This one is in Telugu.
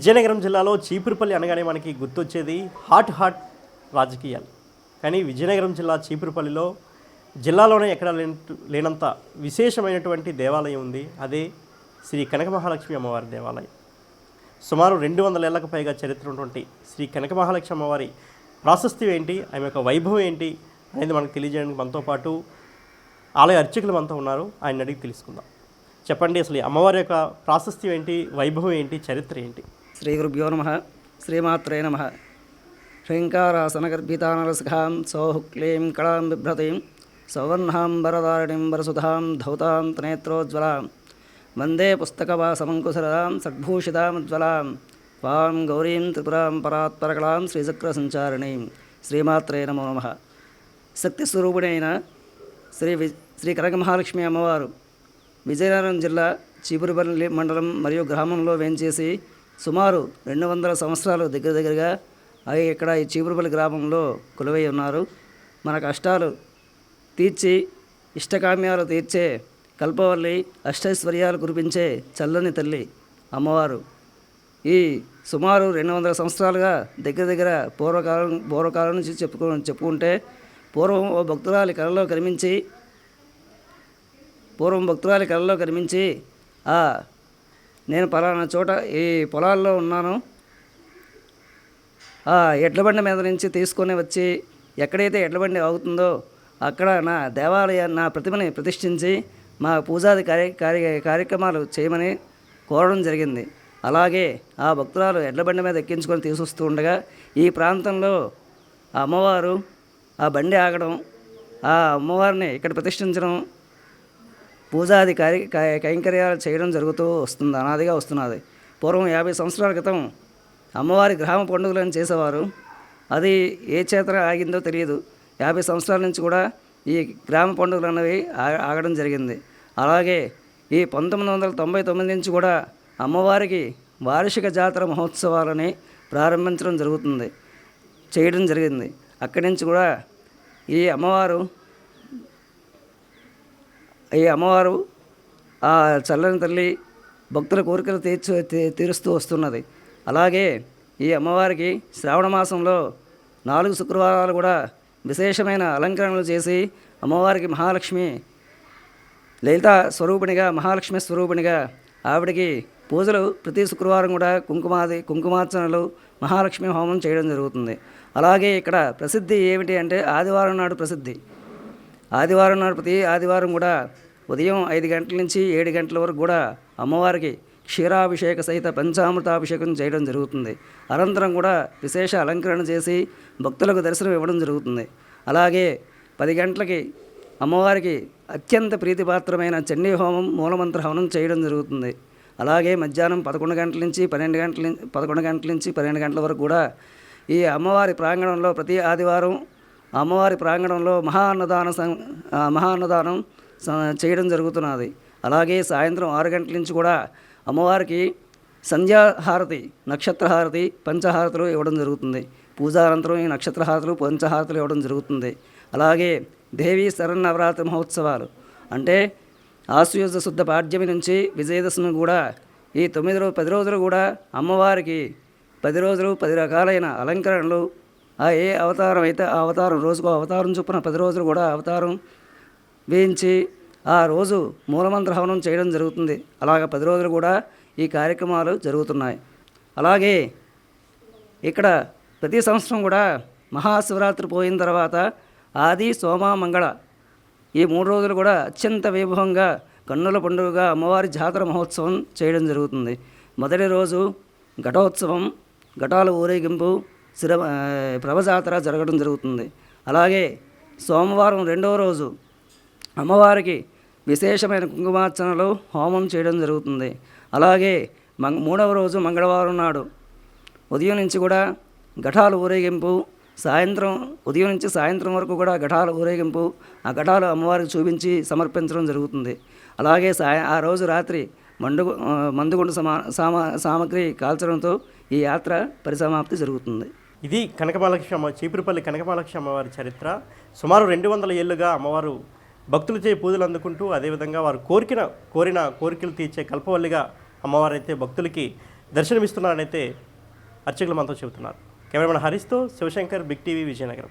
విజయనగరం జిల్లాలో చీపురుపల్లి అనగానే మనకి గుర్తొచ్చేది హాట్ హాట్ రాజకీయాలు. కానీ విజయనగరం జిల్లా చీపురుపల్లిలో జిల్లాలోనే ఎక్కడా లేనంత విశేషమైనటువంటి దేవాలయం ఉంది. అదే శ్రీ కనక మహాలక్ష్మి అమ్మవారి దేవాలయం. సుమారు రెండు వందల ఏళ్ళకు పైగా చరిత్ర ఉన్నటువంటి శ్రీ కనక మహాలక్ష్మి అమ్మవారి ప్రాశస్త్యం ఏంటి? ఆమె యొక్క వైభవం ఏంటి? అనేది మనకు తెలియజేయడానికి మనతో పాటు ఆలయ అర్చకులు మనతో ఉన్నారు. ఆయన అడిగి తెలుసుకుందాం. చెప్పండి అసలు ఈ అమ్మవారి యొక్క ప్రాశస్త్యం ఏంటి? వైభవం ఏంటి? చరిత్ర ఏంటి? శ్రీ గురుభ్యో నమ. శ్రీమాత్రే నమ. హ్రీంకారాసనగర్భితానరసఖాం సౌః క్లీం కళాం బిభ్రతీం సౌవర్ణాం వరదారిణీం వరసుధాం ధౌతాం త్రినేత్రోజ్వలాం వందే పుస్తకవాసమంకుశరాం సద్భూషితాముజ్వలాం వాం గౌరీం త్రిపురాం పరాత్పరకళాం శ్రీచక్రసంచారిణీం. శ్రీమాత్రే నమో నమ. శక్తి స్వరూపుడైన శ్రీ వి శ్రీ కనకమహాలక్ష్మి అమ్మవారు విజయనగరం జిల్లా చీపురుపల్లి మండలం మరియు గ్రామంలో వేంచేసి సుమారు రెండు వందల సంవత్సరాలు దగ్గర దగ్గరగా అవి ఇక్కడ ఈ చీపురుపల్లి గ్రామంలో కొలువై ఉన్నారు. మన కష్టాలు తీర్చి ఇష్టకామ్యాలు తీర్చే కల్పవల్లి అష్టైశ్వర్యాలు కురిపించే చల్లని తల్లి అమ్మవారు. ఈ సుమారు రెండు వందల సంవత్సరాలుగా దగ్గర దగ్గర పూర్వకాలం పూర్వకాలం నుంచి చెప్పుకు చెప్పుకుంటే పూర్వం ఓ భక్తురాలి కళలో కనిపించి పూర్వం భక్తురాలి కళలో కనిపించి ఆ నేను పలానా చోట ఈ పొలాల్లో ఉన్నాను. ఆ ఎడ్లబండి మీద నుంచి తీసుకొని వచ్చి ఎక్కడైతే ఎడ్లబండి అవుతుందో ఆగుతుందో అక్కడ నా దేవాలయ నా ప్రతిమని ప్రతిష్ఠించి మా పూజాది కార్య కార్య కార్యక్రమాలు చేయమని కోరడం జరిగింది. అలాగే ఆ భక్తురాలు ఎడ్లబండి మీద ఎక్కించుకొని తీసుకొస్తూ ఉండగా ఈ ప్రాంతంలో ఆ అమ్మవారు ఆ బండి ఆగడం ఆ అమ్మవారిని ఇక్కడ ప్రతిష్ఠించడం పూజాది కార్య కైంకర్యాలు చేయడం జరుగుతూ వస్తుంది అనాదిగా వస్తున్నది. పూర్వం యాభై సంవత్సరాల క్రితం అమ్మవారి గ్రామ పండుగలను చేసేవారు. అది ఏ చేతన ఆగిందో తెలియదు. యాభై సంవత్సరాల నుంచి కూడా ఈ గ్రామ పండుగలు అన్నవి ఆగడం జరిగింది. అలాగే ఈ పంతొమ్మిది వందల తొంభై తొమ్మిది నుంచి కూడా అమ్మవారికి వార్షిక జాతర మహోత్సవాలని ప్రారంభించడం జరుగుతుంది చేయడం జరిగింది. అక్కడి నుంచి కూడా ఈ అమ్మవారు ఈ అమ్మవారు ఆ చల్లని తల్లి భక్తుల కోరికలు తీర్చు తీ- తీరుస్తూ వస్తున్నది. అలాగే ఈ అమ్మవారికి శ్రావణ మాసంలో నాలుగు శుక్రవారాలు కూడా విశేషమైన అలంకరణలు చేసి అమ్మవారికి మహాలక్ష్మి లలిత స్వరూపిణిగా మహాలక్ష్మి స్వరూపిణిగా ఆవిడకి పూజలు ప్రతి శుక్రవారం కూడా కుంకుమాది కుంకుమార్చనలు మహాలక్ష్మి హోమం చేయడం జరుగుతుంది. అలాగే ఇక్కడ ప్రసిద్ధి ఏమిటి అంటే ఆదివారం నాడు ప్రసిద్ధి. ఆదివారం నాడు ప్రతి ఆదివారం కూడా ఉదయం ఐదు గంటల నుంచి ఏడు గంటల వరకు కూడా అమ్మవారికి క్షీరాభిషేక సహిత పంచామృతాభిషేకం చేయడం జరుగుతుంది. అనంతరం కూడా విశేష అలంకరణ చేసి భక్తులకు దర్శనం ఇవ్వడం జరుగుతుంది. అలాగే పది గంటలకి అమ్మవారికి అత్యంత ప్రీతిపాత్రమైన చండీ హోమం మూలమంత్ర హవనం చేయడం జరుగుతుంది. అలాగే మధ్యాహ్నం పదకొండు గంటల నుంచి పన్నెండు గంటల నుంచి పదకొండు గంటల నుంచి పన్నెండు గంటల వరకు కూడా ఈ అమ్మవారి ప్రాంగణంలో ప్రతి ఆదివారం అమ్మవారి ప్రాంగణంలో మహా అన్నదాన మహా అన్నదానం చేయడం జరుగుతున్నది. అలాగే సాయంత్రం ఆరు గంటల నుంచి కూడా అమ్మవారికి సంధ్యాహారతి నక్షత్రహారతి పంచహారతులు ఇవ్వడం జరుగుతుంది. పూజానంతరం ఈ నక్షత్రహారతులు పంచహారతులు ఇవ్వడం జరుగుతుంది. అలాగే దేవీ శరన్నవరాత్రి మహోత్సవాలు. అంటే ఆశ్వయుజ శుద్ధ పాడ్యమి నుంచి విజయదశమి కూడా ఈ తొమ్మిది రోజు పది రోజులు కూడా అమ్మవారికి పది రోజులు పది రకాలైన అలంకరణలు ఆ ఏ అవతారం అయితే ఆ అవతారం రోజుకు అవతారం చొప్పున పది రోజులు కూడా అవతారం వేయించి ఆ రోజు మూలమంత్ర హవనం చేయడం జరుగుతుంది. అలాగ పది రోజులు కూడా ఈ కార్యక్రమాలు జరుగుతున్నాయి. అలాగే ఇక్కడ ప్రతి సంవత్సరం కూడా మహాశివరాత్రి పోయిన తర్వాత ఆది సోమ మంగళ ఈ మూడు రోజులు కూడా అత్యంత వైభవంగా కన్నుల పండుగగా అమ్మవారి జాతర మహోత్సవం చేయడం జరుగుతుంది. మొదటి రోజు ఘటోత్సవం ఘటాల ఊరేగింపు శిర ప్రభజాతర జరగడం జరుగుతుంది. అలాగే సోమవారం రెండవ రోజు అమ్మవారికి విశేషమైన కుంకుమార్చనలు హోమం చేయడం జరుగుతుంది. అలాగే మంగ మూడవ రోజు మంగళవారం నాడు ఉదయం నుంచి కూడా ఘటాలు ఊరేగింపు సాయంత్రం ఉదయం నుంచి సాయంత్రం వరకు కూడా ఘటాలు ఊరేగింపు ఆ ఘటాలు అమ్మవారికి చూపించి సమర్పించడం జరుగుతుంది. అలాగే సాయ ఆ రోజు రాత్రి మండు మందుగుండు సమా సామా సామగ్రి కాల్చడంతో ఈ యాత్ర పరిసమాప్తి జరుగుతుంది. ఇది కనకమహాలక్ష్మి అమ్మ చీపురుపల్లి కనకమహాలక్ష్మి అమ్మవారి చరిత్ర. సుమారు రెండు వందల ఏళ్ళుగా అమ్మవారు భక్తులచే పూజలు అందుకుంటూ అదేవిధంగా వారు కోరికిన కోరిన కోరికలు తీర్చే కల్పవల్లిగా అమ్మవారైతే భక్తులకి దర్శనమిస్తున్నారనైతే అర్చకులు మనతో చెబుతున్నారు. Cameraman హరీష్తో Shivashankar big TV Vizianagaram.